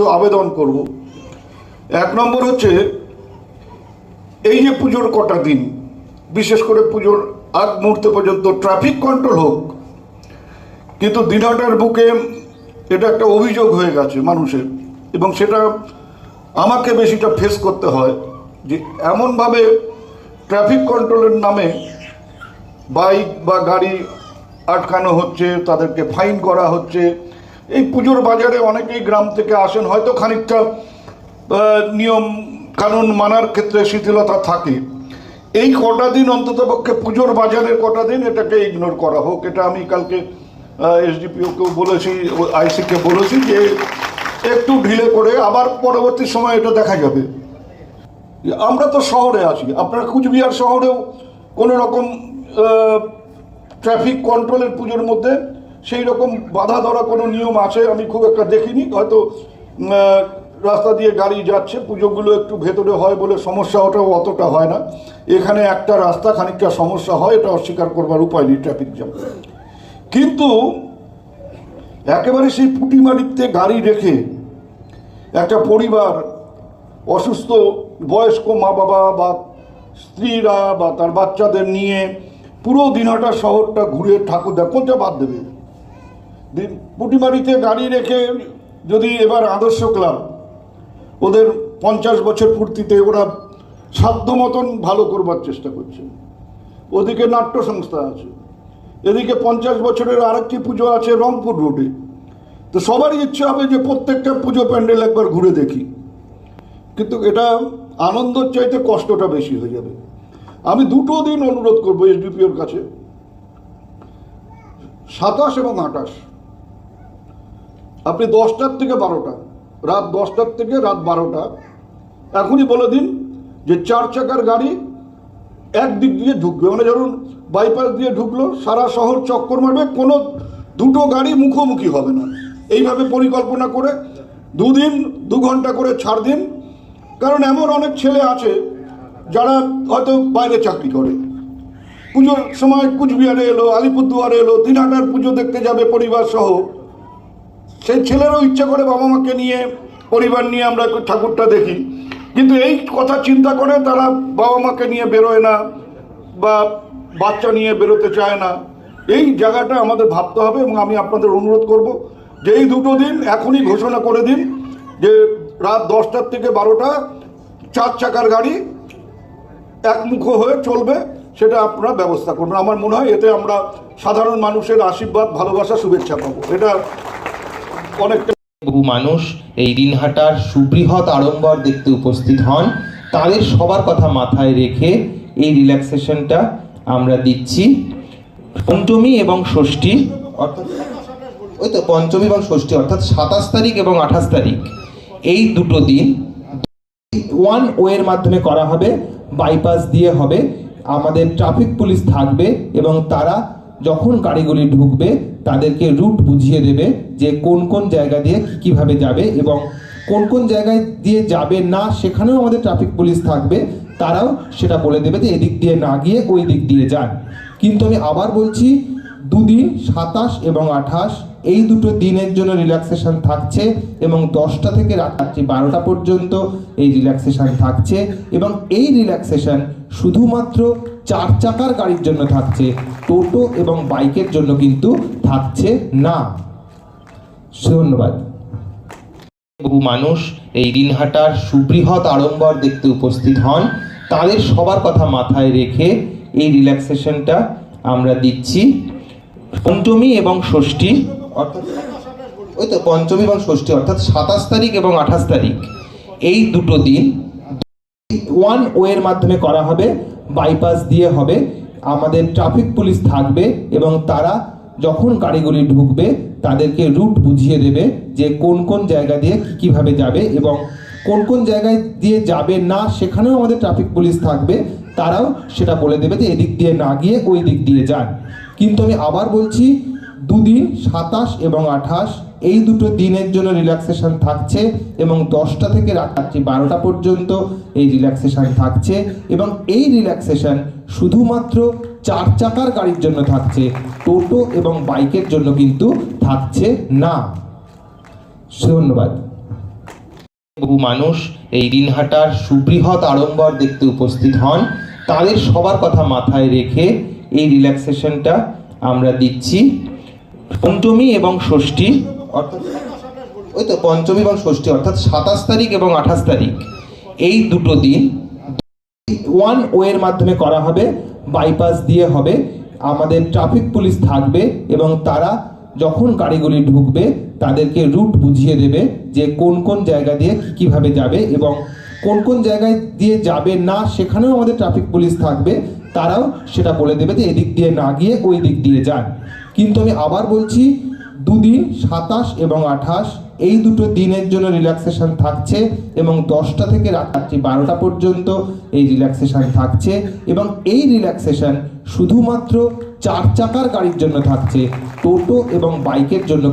আবেদন করব। এক নম্বর হচ্ছে, এই যে পুজোর কটা দিন, বিশেষ করে পুজোর আগ মুহূর্তে পর্যন্ত ট্রাফিক কন্ট্রোল হোক, কিন্তু দিনহাটার বুকে এটা একটা অভিযোগ হয়ে গেছে মানুষের, এবং সেটা আমাকে বেশিটা ফেস করতে হয় যে এমনভাবে ট্রাফিক কন্ট্রোলের নামে বাইক বা গাড়ি আটকানো হচ্ছে, তাদেরকে ফাইন করা হচ্ছে এই পুজোর বাজারে অনেকেই গ্রাম থেকে আসেন, হয়তো খানিকটা নিয়ম কানুন মানার ক্ষেত্রে শিথিলতা থাকে। এই কটা দিন অন্ততপক্ষে পুজোর বাজারের কটা দিন এটাকে ইগনোর করা হোক। এটা আমি কালকে এসডিপিওকেও বলেছি আইসিকে বলেছি যে একটু ঢিলে করে আবার পরবর্তী সময় এটা দেখা যাবে। আমরা তো শহরে আছি। আপনার কুচবিহার শহরেও কোনো রকম ট্রাফিক কন্ট্রোলের পুজোর মধ্যে সেই রকম বাধা ধরা কোনো নিয়ম আছে, আমি খুব একটা দেখিনি। হয়তো রাস্তা দিয়ে গাড়ি যাচ্ছে, পুজোগুলো একটু ভেতরে হয় বলে সমস্যা ওটাও অতটা হয় না। এখানে একটা রাস্তা খানিকটা সমস্যা হয়, এটা অস্বীকার করবার উপায় নেই ট্রাফিক জ্যাম কিন্তু, একেবারে সেই পুটিমারিতে গাড়ি রেখে একটা পরিবার, অসুস্থ, বয়স্ক মা বাবা বা স্ত্রীরা বা তার বাচ্চাদের নিয়ে পুরো দিনহাটা শহরটা ঘুরে ঠাকুর দেখ কোনটা বাদ দেবে? পুটিমারিতে গাড়ি রেখে যদি এবার আদর্শ ক্লাব, ওদের পঞ্চাশ বছর পূর্তিতে ওরা সাধ্য মতন ভালো করবার চেষ্টা করছে। ওদিকে নাট্য সংস্থা আছে, এদিকে পঞ্চাশ বছরের আরেকটি পুজো আছে রংপুর রোডে। তো সবারই ইচ্ছে হবে যে প্রত্যেকটা পুজো প্যান্ডেল একবার ঘুরে দেখি। কিন্তু এটা আনন্দর চাইতে কষ্টটা বেশি হয়ে যাবে। আমি দুটো দিন অনুরোধ করব এসডিপিওর কাছে, সাতাশ এবং আঠাশ। আপনি দশটার থেকে বারোটা, রাত দশটার থেকে রাত বারোটা। এখনই বলে দিন যে চার চাকার গাড়ি এক দিক দিয়ে ঢুকবে। মানে ধরুন বাইপাস দিয়ে ঢুকলো, সারা শহর চক্কর মারবে, কোনো দুটো গাড়ি মুখোমুখি হবে না। এইভাবে পরিকল্পনা করে দুদিন, দু ঘণ্টা করে ছাড় দিন। কারণ এমন অনেক ছেলে আছে যারা হয়তো বাইরে চাকরি করে। পুজোর সময় কুচবিহারে এলো, আলিপুরদুয়ারে এলো, দিনহাটার পুজো দেখতে যাবে পরিবার সহ সেই ছেলেরও ইচ্ছা করে বাবা মাকে নিয়ে, পরিবার নিয়ে আমরা ঠাকুরটা দেখি। কিন্তু এই কথা চিন্তা করে তারা বাবা মাকে নিয়ে বেরোয় না বা বাচ্চা নিয়ে বেরোতে চায় না। এই জায়গাটা আমাদের ভাবতে হবে এবং আমি আপনাদের অনুরোধ করব যে এই দুটো দিন এখনই ঘোষণা করে দিন যে রাত দশটার থেকে বারোটা, চার চাকার গাড়ি একমুখ হয়ে চলবে, সেটা আপনারা ব্যবস্থা করবেন আমার মনে হয় এতে আমরা সাধারণ মানুষের আশীর্বাদ, ভালোবাসা, শুভেচ্ছা পাবো। এটা বহু মানুষ এই দিনহাটার সুবৃহৎ আড়ম্বর দেখতে উপস্থিত হন। তাদের সবার কথা মাথায় রেখে এই রিল্যাক্সেশনটা আমরা দিচ্ছি। পঞ্চমী এবং ষষ্ঠী, অর্থাৎ ওই তো পঞ্চমী এবং ষষ্ঠী, অর্থাৎ সাতাশ তারিখ এবং আঠাশ তারিখ, এই দুটো দিন ওয়ান ওয়ের মাধ্যমে করা হবে বাইপাস দিয়ে হবে, আমাদের ট্রাফিক পুলিশ থাকবে এবং তারা যখন গাড়িগুলি ঢুকবে, তাদেরকে রুট বুঝিয়ে দেবে যে কোন কোন জায়গা দিয়ে কীভাবে যাবে এবং কোন কোন জায়গায় দিয়ে যাবে না, সেখানেও আমাদের ট্রাফিক পুলিশ থাকবে। তারাও সেটা বলে দেবে যে এদিক দিয়ে না গিয়ে ওই দিক দিয়ে যান। কিন্তু আমি আবার বলছি, দুদিন সাতাশ এবং আঠাশ, এই দুটো দিনের জন্য রিল্যাক্সেশন থাকছে এবং দশটা থেকে রাত্রি বারোটা পর্যন্ত এই রিল্যাক্সেশন থাকছে এবং এই রিল্যাক্সেশন শুধুমাত্র চার চাকার গাড়ির জন্য থাকছে। টোটো এবং বাইকের জন্য কিন্তু থাকছে না। ধন্যবাদ। বহু মানুষ এই দিনহাটার সুবৃহৎ আড়ম্বর দেখতে উপস্থিত হন। তাদের সবার কথা মাথায় রেখে এই রিল্যাক্সেশনটা আমরা দিচ্ছি। পঞ্চমী এবং ষষ্ঠী, অর্থাৎ ওই তো পঞ্চমী এবং ষষ্ঠী, অর্থাৎ সাতাশ তারিখ এবং আঠাশ তারিখ। এই দুটো দিন ওয়ান ওয়ের মাধ্যমে করা হবে। বাইপাস দিয়ে হবে, আমাদের ট্রাফিক পুলিশ থাকবে এবং তারা যখন গাড়িগুলি ঢুকবে, তাদেরকে রুট বুঝিয়ে দেবে যে কোন কোন জায়গা দিয়ে কী কীভাবে যাবে এবং কোন কোন জায়গায় দিয়ে যাবে না, সেখানেও আমাদের ট্রাফিক পুলিশ থাকবে। তারাও সেটা বলে দেবে যে এদিক দিয়ে না গিয়ে ওই দিক দিয়ে যান। কিন্তু আমি আবার বলছি দুদিন, সাতাশ এবং আঠাশ, এই দুটো দিনের জন্য রিল্যাক্সেশন থাকছে এবং দশটা থেকে রাত্রি বারোটা পর্যন্ত এই রিল্যাক্সেশন থাকছে এবং এই রিল্যাক্সেশন শুধুমাত্র চার চাকার গাড়ির জন্য থাকছে, টোটো এবং বাইকের জন্য কিন্তু থাকছে না। ধন্যবাদ। বহু মানুষ এই দিনহাটার সুবৃহৎ আড়ম্বর দেখতে উপস্থিত হন। তাদের সবার কথা মাথায় রেখে এই রিল্যাক্সেশনটা আমরা দিচ্ছি। পঞ্চমী এবং ষষ্ঠী। অর্থাৎ ওই তো পঞ্চমী এবং ষষ্ঠী অর্থাৎ সাতাশ তারিখ এবং আঠাশ তারিখ। এই দুটো দিন ওয়ান ওয়ের মাধ্যমে করা হবে বাইপাস দিয়ে হবে আমাদের ট্রাফিক পুলিশ থাকবে এবং তারা যখন গাড়িগুলি ঢুকবে তাদেরকে রুট বুঝিয়ে দেবে যে কোন কোন জায়গা দিয়ে কী কীভাবে যাবে এবং কোন কোন জায়গায় দিয়ে যাবে না, সেখানেও আমাদের ট্রাফিক পুলিশ থাকবে, তারাও সেটা বলে দেবে যে এদিক দিয়ে না গিয়ে ওই দিক দিয়ে যান। কিন্তু আমি আবার বলছি, দুদিন সাতাশ এবং আঠাশ, এই দুটো দিনের জন্য রিল্যাক্সেশন থাকছে এবং দশটা থেকে রাত্রি বারোটা পর্যন্ত এই রিল্যাক্সেশন থাকছে এবং এই রিল্যাক্সেশন শুধুমাত্র চার চাকার গাড়ির জন্য থাকছে, টোটো এবং বাইকের জন্য